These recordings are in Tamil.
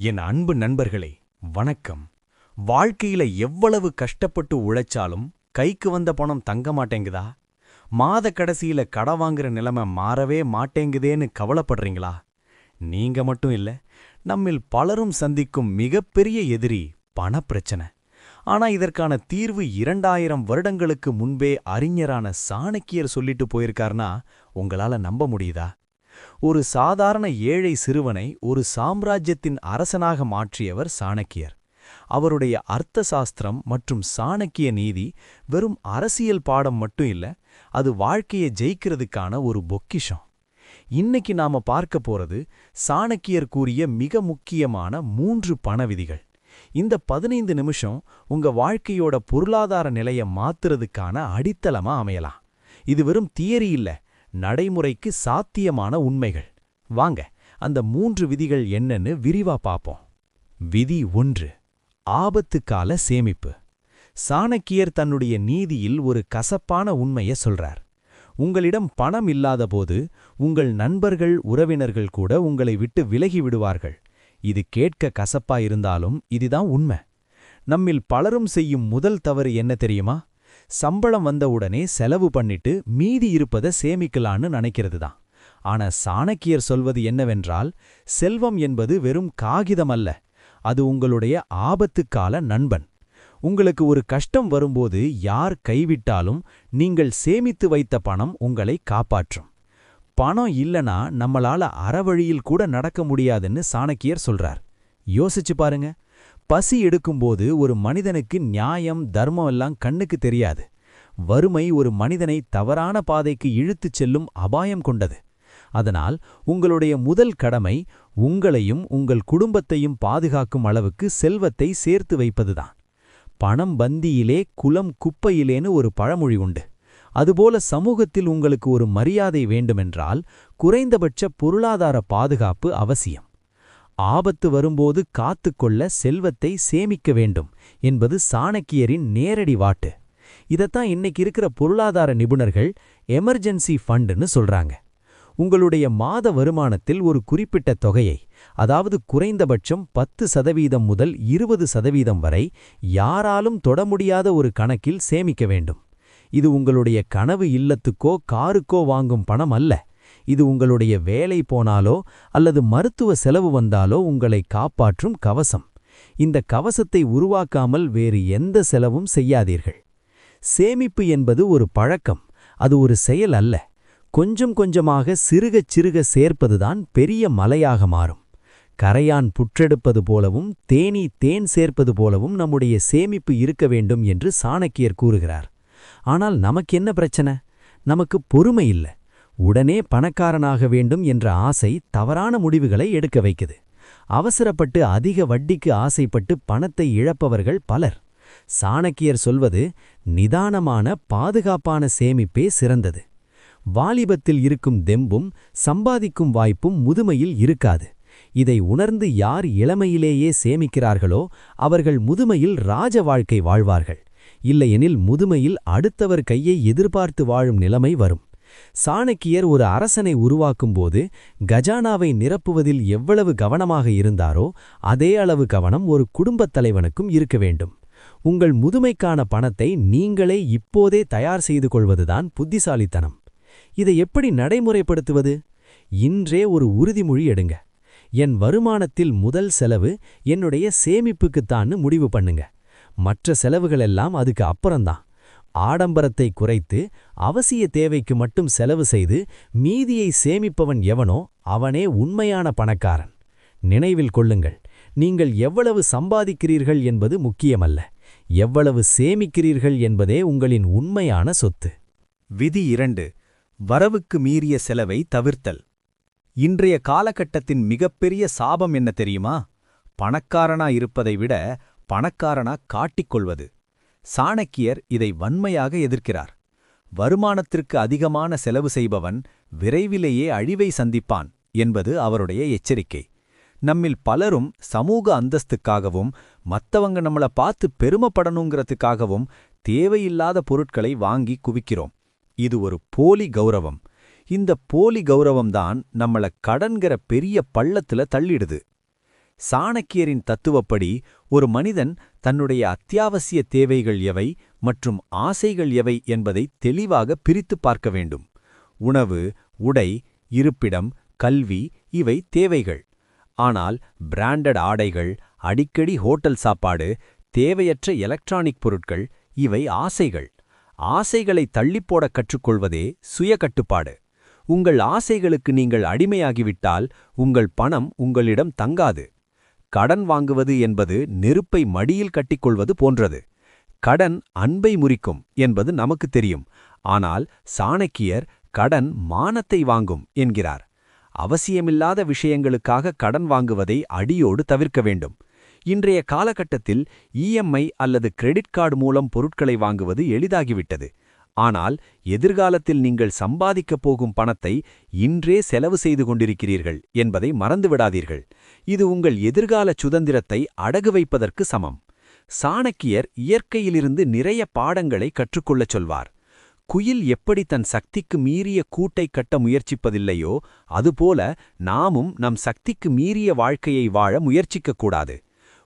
என் அன்பு நண்பர்களே வணக்கம். வாழ்க்கையில எவ்வளவு கஷ்டப்பட்டு உழைச்சாலும் கைக்கு வந்த பணம் தங்க மாட்டேங்குதா? மாத கடைசியில கடை வாங்குற நிலைமை மாறவே மாட்டேங்குதேன்னு கவலைப்படுறீங்களா? நீங்க மட்டும் இல்ல நம்மில் பலரும் சந்திக்கும் மிகப்பெரிய எதிரி பணப்பிரச்சனை. ஆனா இதற்கான தீர்வு இரண்டாயிரம் வருடங்களுக்கு முன்பே அறிஞரான சாணக்கியர் சொல்லிட்டு போயிருக்காருனா உங்களால நம்ப முடியுதா? ஒரு சாதாரண ஏழை சிறுவனை ஒரு சாம்ராஜ்யத்தின் அரசனாக மாற்றியவர் சாணக்கியர். அவருடைய அர்த்த சாஸ்திரம் மற்றும் சாணக்கிய நீதி வெறும் அரசியல் பாடம் மட்டும் இல்ல அது வாழ்க்கையை ஜெயிக்கிறதுக்கான ஒரு பொக்கிஷம். இன்னைக்கு நாம பார்க்க போறது சாணக்கியர் கூறிய மிக முக்கியமான மூன்று பண விதிகள். இந்த பதினைந்து நிமிஷம் உங்க வாழ்க்கையோட பொருளாதார நிலையை மாத்துறதுக்கான அடித்தளமா அமையலாம். இது வெறும் தியரி இல்ல நடைமுறைக்கு சாத்தியமான உண்மைகள். வாங்க அந்த மூன்று விதிகள் என்னன்னு விரிவா பார்ப்போம் விதி ஒன்று ஆபத்து கால சேமிப்பு. சாணக்கியர் தன்னுடைய நீதியில் ஒரு கசப்பான உண்மைய சொல்றார். உங்களிடம் பணம் இல்லாதபோது உங்கள் நண்பர்கள் உறவினர்கள் கூட உங்களை விட்டு விலகி விடுவார்கள். இது கேட்க கசப்பா இருந்தாலும் இதுதான் உண்மை. நம்மில் பலரும் செய்யும் முதல் தவறு என்ன தெரியுமா? சம்பளம் வந்தவுடனே செலவு பண்ணிட்டு மீதி இருப்பதை சேமிக்கலான்னு நினைக்கிறது தான் ஆனா சாணக்கியர் சொல்வது என்னவென்றால் செல்வம் என்பது வெறும் காகிதம் அல்ல அது உங்களுடைய ஆபத்துக்கால நண்பன். உங்களுக்கு ஒரு கஷ்டம் வரும்போது யார் கைவிட்டாலும் நீங்கள் சேமித்து வைத்த பணம் உங்களை காப்பாற்றும். பணம் இல்லனா நம்மளால அறவழியில் கூட நடக்க முடியாதுன்னு சாணக்கியர் சொல்றார். யோசிச்சு பாருங்க. பசி எடுக்கும்போது ஒரு மனிதனுக்கு நியாயம் தர்மம் எல்லாம் கண்ணுக்கு தெரியாது. வறுமை ஒரு மனிதனை தவறான பாதைக்கு இழுத்துச் செல்லும் அபாயம் கொண்டது. அதனால் உங்களுடைய முதல் கடமை உங்களையும் உங்கள் குடும்பத்தையும் பாதுகாக்கும் அளவுக்கு செல்வத்தை சேர்த்து வைப்பதுதான். பணம் பந்தியிலே குலம் குப்பையிலேன்னு ஒரு பழமொழி உண்டு. அதுபோல சமூகத்தில் உங்களுக்கு ஒரு மரியாதை வேண்டுமென்றால் குறைந்தபட்ச பொருளாதார பாதுகாப்பு அவசியம். ஆபத்து வரும்போது காத்துக்கொள்ள செல்வத்தை சேமிக்க வேண்டும் என்பது சாணக்கியரின் நேரடி வாட்டு. இதத்தான் இன்னைக்கு இருக்கிற பொருளாதார நிபுணர்கள் எமர்ஜென்சி ஃபண்டுன்னு சொல்றாங்க. உங்களுடைய மாத வருமானத்தில் ஒரு குறிப்பிட்ட தொகையை அதாவது குறைந்தபட்சம் பத்து சதவீதம் முதல் இருபது சதவீதம் வரை யாராலும் தொட முடியாத ஒரு கணக்கில் சேமிக்க வேண்டும். இது உங்களுடைய கனவு இல்லத்துக்கோ காருக்கோ வாங்கும் பணம் அல்ல. இது உங்களுடைய வேலை போனாலோ அல்லது மருத்துவ செலவு வந்தாலோ உங்களை காப்பாற்றும் கவசம். இந்த கவசத்தை உருவாக்காமல் வேறு எந்த செலவும் செய்யாதீர்கள். சேமிப்பு என்பது ஒரு பழக்கம் அது ஒரு செயல் அல்ல. கொஞ்சம் கொஞ்சமாக சிறுகச் சிறுக சேர்ப்பதுதான் பெரிய மலையாக மாறும். கரையான் புற்றெடுப்பது போலவும் தேனி தேன் சேர்ப்பது போலவும் நம்முடைய சேமிப்பு இருக்க வேண்டும் என்று சாணக்கியர் கூறுகிறார். ஆனால் நமக்கு என்ன பிரச்சனை? நமக்கு பொறுமை இல்லை. உடனே பணக்காரனாக வேண்டும் என்ற ஆசை தவறான முடிவுகளை எடுக்க வைக்குது. அவசரப்பட்டு அதிக வட்டிக்கு ஆசைப்பட்டு பணத்தை இழப்பவர்கள் பலர். சாணக்கியர் சொல்வது நிதானமான பாதுகாப்பான சேமிப்பே சிறந்தது. வாலிபத்தில் இருக்கும் தெம்பும் சம்பாதிக்கும் வாய்ப்பும் முதுமையில் இருக்காது. இதை உணர்ந்து யார் இளமையிலேயே சேமிக்கிறார்களோ அவர்கள் முதுமையில் ராஜ வாழ்க்கை வாழ்வார்கள். இல்லையெனில் முதுமையில் அடுத்தவர் கையை எதிர்பார்த்து வாழும் நிலைமை வரும். சாணக்கியர் ஒரு அரசனை உருவாக்கும்போது கஜானாவை நிரப்புவதில் எவ்வளவு கவனமாக இருந்தாரோ அதே அளவு கவனம் ஒரு குடும்பத் தலைவனுக்கும் இருக்க வேண்டும். உங்கள் முதுமைக்கான பணத்தை நீங்களே இப்போதே தயார் செய்து கொள்வதுதான் புத்திசாலித்தனம். இதை எப்படி நடைமுறைப்படுத்துவது? இன்றே ஒரு உறுதிமொழி எடுங்க. என் வருமானத்தில் முதல் செலவு என்னுடைய சேமிப்புக்குத்தான்னு முடிவு பண்ணுங்க. மற்ற செலவுகளெல்லாம் அதுக்கு அப்புறம்தான். ஆடம்பரத்தை குறைத்து அவசிய தேவைக்கு மட்டும் செலவு செய்து மீதியை சேமிப்பவன் எவனோ அவனே உண்மையான பணக்காரன். நினைவில் கொள்ளுங்கள் நீங்கள் எவ்வளவு சம்பாதிக்கிறீர்கள் என்பது முக்கியமல்ல. எவ்வளவு சேமிக்கிறீர்கள் என்பதே உங்களின் உண்மையான சொத்து. விதி இரண்டு வரவுக்கு மீறிய செலவை தவிர்த்தல். இன்றைய காலகட்டத்தின் மிகப்பெரிய சாபம் என்ன தெரியுமா? பணக்காரனா இருப்பதை விட பணக்காரனா காட்டிக்கொள்வது சாணக்கியர் இதை வன்மையாக எதிர்க்கிறார். வருமானத்திற்கு அதிகமான செலவு செய்பவன் விரைவிலேயே அழிவை சந்திப்பான் என்பது அவருடைய எச்சரிக்கை. நம்மில் பலரும் சமூக அந்தஸ்துக்காகவும் மத்தவங்க நம்மள பார்த்து பெருமைப்படணுங்கிறதுக்காகவும் தேவையில்லாத பொருட்களை வாங்கி குவிக்கிறோம். இது ஒரு போலி கௌரவம். இந்த போலி கௌரவம்தான் நம்மள கடன்கிற பெரிய பள்ளத்துல தள்ளிடுது. சாணக்கியரின் தத்துவப்படி ஒரு மனிதன் தன்னுடைய அத்தியாவசிய தேவைகள் எவை மற்றும் ஆசைகள் எவை என்பதை தெளிவாக பிரித்துப் பார்க்க வேண்டும். உணவு உடை இருப்பிடம் கல்வி இவை தேவைகள். ஆனால் பிராண்டட் ஆடைகள் அடிக்கடி ஹோட்டல் சாப்பாடு தேவையற்ற எலக்ட்ரானிக் பொருட்கள் இவை ஆசைகள். ஆசைகளை தள்ளிப்போடக் கற்றுக்கொள்வதே சுய கட்டுப்பாடு. உங்கள் ஆசைகளுக்கு நீங்கள் அடிமையாகிவிட்டால் உங்கள் பணம் உங்களிடம் தங்காது. கடன் வாங்குவது என்பது நெருப்பை மடியில் கட்டிக்கொள்வது போன்றது. கடன் அன்பை முறிக்கும் என்பது நமக்கு தெரியும். ஆனால் சாணக்கியர் கடன் மானத்தை வாங்கும் என்கிறார். அவசியமில்லாத விஷயங்களுக்காக கடன் வாங்குவதை அடியோடு தவிர்க்க வேண்டும். இன்றைய காலகட்டத்தில் இஎம்ஐ அல்லது கிரெடிட் கார்டு மூலம் பொருட்களை வாங்குவது எளிதாகிவிட்டது. ஆனால் எதிர்காலத்தில் நீங்கள் சம்பாதிக்கப் போகும் பணத்தை இன்றே செலவு செய்து கொண்டிருக்கிறீர்கள் என்பதை மறந்துவிடாதீர்கள். இது உங்கள் எதிர்கால சுதந்திரத்தை அடகு வைப்பதற்கு சமம். சாணக்கியர் இயற்கையிலிருந்து நிறைய பாடங்களை கற்றுக்கொள்ளச் சொல்வார். குயில் எப்படி தன் சக்திக்கு மீறிய கூட்டை கட்ட முயற்சிப்பதில்லையோ அதுபோல நாமும் நம் சக்திக்கு மீறிய வாழ்க்கையை வாழ முயற்சிக்கக்கூடாது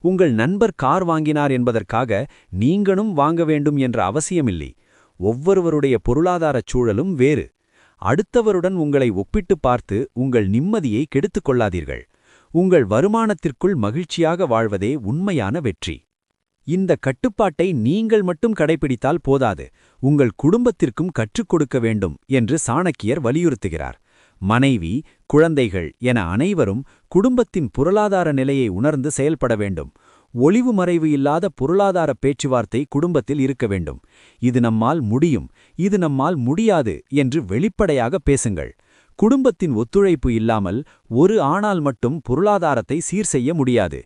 உங்கள் நண்பர் கார் வாங்கினார் என்பதற்காக நீங்களும் வாங்க வேண்டும் என்ற அவசியமில்லை. ஒவ்வொருவருடைய பொருளாதாரச் சூழலும் வேறு. அடுத்தவருடன் உங்களை ஒப்பிட்டுப் பார்த்து உங்கள் நிம்மதியை கெடுத்துக் கொள்ளாதீர்கள். உங்கள் வருமானத்திற்குள் மகிழ்ச்சியாக வாழ்வதே உண்மையான வெற்றி. இந்த கட்டுப்பாட்டை நீங்கள் மட்டும் கடைபிடித்தால் போதாது. உங்கள் குடும்பத்திற்கும் கற்றுக் கொடுக்க வேண்டும் என்று சாணக்கியர் வலியுறுத்துகிறார். மனைவி குழந்தைகள் என அனைவரும் குடும்பத்தின் பொருளாதார நிலையை உணர்ந்து செயல்பட வேண்டும். ஒளிவு மறைவு இல்லாத பொருளாதார பேச்சுவார்த்தை குடும்பத்தில் இருக்க வேண்டும். இது நம்மால் முடியும் இது நம்மால் முடியாது என்று வெளிப்படையாக பேசுங்கள். குடும்பத்தின் ஒத்துழைப்பு இல்லாமல் ஒரு ஆணால் மட்டும் பொருளாதாரத்தை சீர் செய்ய முடியாது.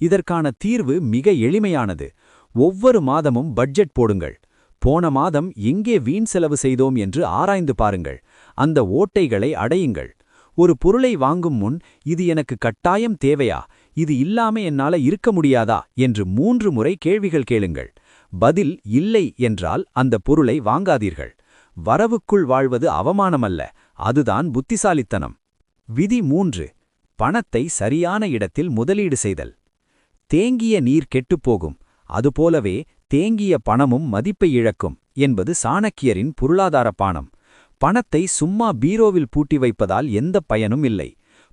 இதற்கான தீர்வு மிக எளிமையானது. ஒவ்வொரு மாதமும் பட்ஜெட் போடுங்கள். போன மாதம் எங்கே வீண் செலவு செய்தோம் என்று ஆராய்ந்து பாருங்கள். அந்த ஓட்டைகளை அடையுங்கள். ஒரு பொருளை வாங்கும் முன் இது எனக்கு கட்டாயம் தேவையா? இது இல்லாம என்னால இருக்க முடியாதா? என்று மூன்று முறை கேள்விகள் கேளுங்கள். பதில் இல்லை என்றால் அந்த பொருளை வாங்காதீர்கள். வரவுக்குள் வாழ்வது அவமானமல்ல. அதுதான் புத்திசாலித்தனம். விதி மூன்று. பணத்தை சரியான இடத்தில் முதலீடு செய்தல். தேங்கிய நீர் கெட்டுப்போகும் அதுபோலவே தேங்கிய பணமும் மதிப்பை இழக்கும் என்பது சாணக்கியரின் பொருளாதார பானம். பணத்தை சும்மா பீரோவில் பூட்டி வைப்பதால் எந்த பயனும் இல்லை.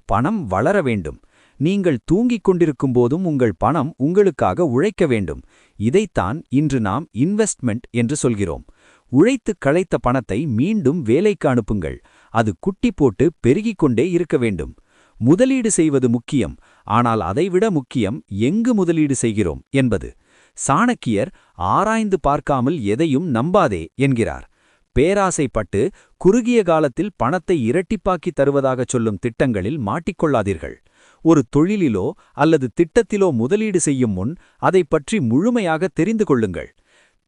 பணம் வளர வேண்டும். நீங்கள் தூங்கிக் கொண்டிருக்கும் போதும் உங்கள் பணம் உங்களுக்காக உழைக்க வேண்டும். இதைத்தான் இன்று நாம் இன்வெஸ்ட்மெண்ட் என்று சொல்கிறோம். உழைத்து களைத்த பணத்தை மீண்டும் வேலைக்கு அனுப்புங்கள். அது குட்டி போட்டு பெருகிக் கொண்டே இருக்க வேண்டும். முதலீடு செய்வது முக்கியம். ஆனால் அதைவிட முக்கியம் எங்கு முதலீடு செய்கிறோம் என்பது. சாணக்கியர் ஆராய்ந்து பார்க்காமல் எதையும் நம்பாதே என்கிறார். பேராசைப்பட்டு குறுகிய காலத்தில் பணத்தை இரட்டிப்பாக்கி தருவதாகச் சொல்லும் திட்டங்களில் மாட்டிக்கொள்ளாதீர்கள். ஒரு தொழிலிலோ அல்லது திட்டத்திலோ முதலீடு செய்யும் முன் அதை பற்றி முழுமையாக தெரிந்து கொள்ளுங்கள்.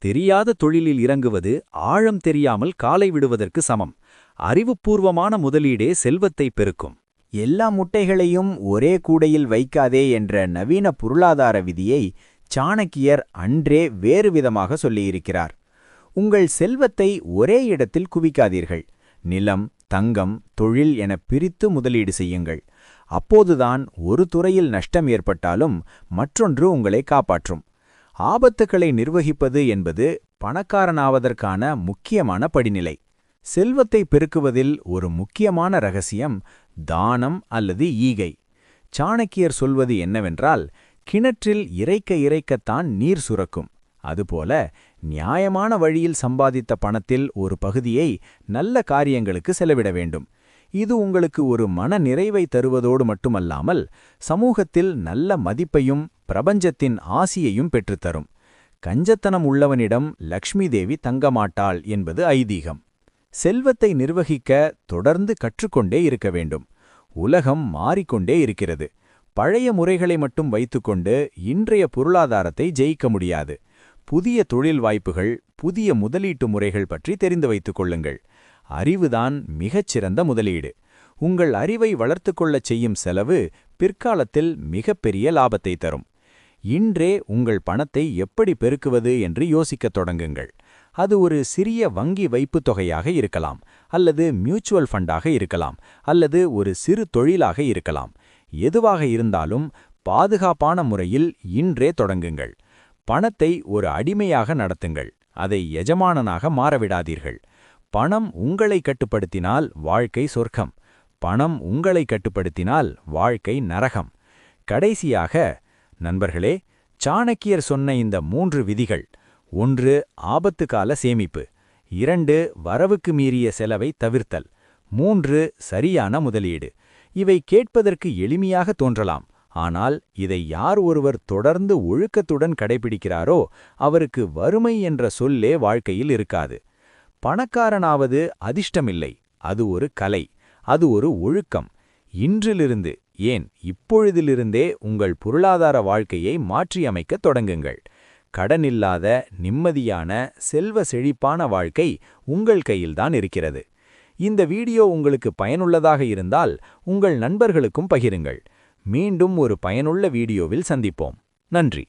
தெரியாத தொழிலில் இறங்குவது ஆழம் தெரியாமல் காலை விடுவதற்கு சமம். அறிவுபூர்வமான முதலீடே செல்வத்தை பெருக்கும். எல்லா முட்டைகளையும் ஒரே கூடையில் வைக்காதே என்ற நவீன பொருளாதார விதியை சாணக்கியர் அன்றே வேறு விதமாக சொல்லியிருக்கிறார். உங்கள் செல்வத்தை ஒரே இடத்தில் குவிக்காதீர்கள். நிலம் தங்கம் தொழில் என பிரித்து முதலீடு செய்யுங்கள். அப்போதுதான் ஒரு துறையில் நஷ்டம் ஏற்பட்டாலும் மற்றொன்று உங்களை காப்பாற்றும். ஆபத்துக்களை நிர்வகிப்பது என்பது பணக்காரனாவதற்கான முக்கியமான படிநிலை. செல்வத்தை பெருக்குவதில் ஒரு முக்கியமான ரகசியம் தானம் அல்லது ஈகை. சாணக்கியர் சொல்வது என்னவென்றால் கிணற்றில் இறைக்க இறைக்கத்தான் நீர் சுரக்கும். அதுபோல நியாயமான வழியில் சம்பாதித்த பணத்தில் ஒரு பகுதியை நல்ல காரியங்களுக்கு செலவிட வேண்டும். இது உங்களுக்கு ஒரு மன நிறைவை தருவதோடு மட்டுமல்லாமல் சமூகத்தில் நல்ல மதிப்பையும் பிரபஞ்சத்தின் ஆசியையும் பெற்றுத்தரும். கஞ்சத்தனம் உள்ளவனிடம் லக்ஷ்மி தேவி தங்கமாட்டாள் என்பது ஐதீகம். செல்வத்தை நிர்வகிக்க தொடர்ந்து கற்றுக்கொண்டே இருக்க வேண்டும். உலகம் மாறிக்கொண்டே இருக்கிறது. பழைய முறைகளை மட்டும் வைத்துக்கொண்டு இன்றைய பொருளாதாரத்தை ஜெயிக்க முடியாது. புதிய தொழில் வாய்ப்புகள் புதிய முதலீட்டு முறைகள் பற்றி தெரிந்து வைத்துக் கொள்ளுங்கள். அறிவுதான் மிகச்சிறந்த முதலீடு. உங்கள் அறிவை வளர்த்து கொள்ளச் செய்யும் செலவு பிற்காலத்தில் மிகப்பெரிய லாபத்தை தரும். இன்றே உங்கள் பணத்தை எப்படி பெருக்குவது என்று யோசிக்கத் தொடங்குங்கள். அது ஒரு சிறிய வங்கி வைப்புத் தொகையாக இருக்கலாம் அல்லது மியூச்சுவல் ஃபண்டாக இருக்கலாம் அல்லது ஒரு சிறு தொழிலாக இருக்கலாம். எதுவாக இருந்தாலும் பாதுகாப்பான முறையில் இன்றே தொடங்குங்கள். பணத்தை ஒரு அடிமையாக நடத்துங்கள். அதை எஜமானனாக மாறவிடாதீர்கள். பணம் உங்களை கட்டுப்படுத்தினால் வாழ்க்கை சொர்க்கம். பணம் உங்களை கட்டுப்படுத்தினால் வாழ்க்கை நரகம். கடைசியாக நண்பர்களே சாணக்கியர் சொன்ன இந்த மூன்று விதிகள். ஒன்று ஆபத்து கால சேமிப்பு. இரண்டு வரவுக்கு மீறிய செலவை தவிர்த்தல். மூன்று சரியான முதலீடு. இவை கேட்பதற்கு எளிமையாக தோன்றலாம். ஆனால் இதை யார் ஒருவர் தொடர்ந்து ஒழுக்கத்துடன் கடைபிடிக்கிறாரோ அவருக்கு வறுமை என்ற சொல்லே வாழ்க்கையில் இருக்காது. பணக்காரனாவது அதிர்ஷ்டமில்லை. அது ஒரு கலை அது ஒரு ஒழுக்கம். இன்றிலிருந்து ஏன் இப்பொழுதிலிருந்தே உங்கள் பொருளாதார வாழ்க்கையை மாற்றியமைக்கத் தொடங்குங்கள். கடனில்லாத நிம்மதியான செல்வ செழிப்பான வாழ்க்கை உங்கள் கையில்தான் இருக்கிறது. இந்த வீடியோ உங்களுக்கு பயனுள்ளதாக இருந்தால் உங்கள் நண்பர்களுக்கும் பகிருங்கள். மீண்டும் ஒரு பயனுள்ள வீடியோவில் சந்திப்போம். நன்றி.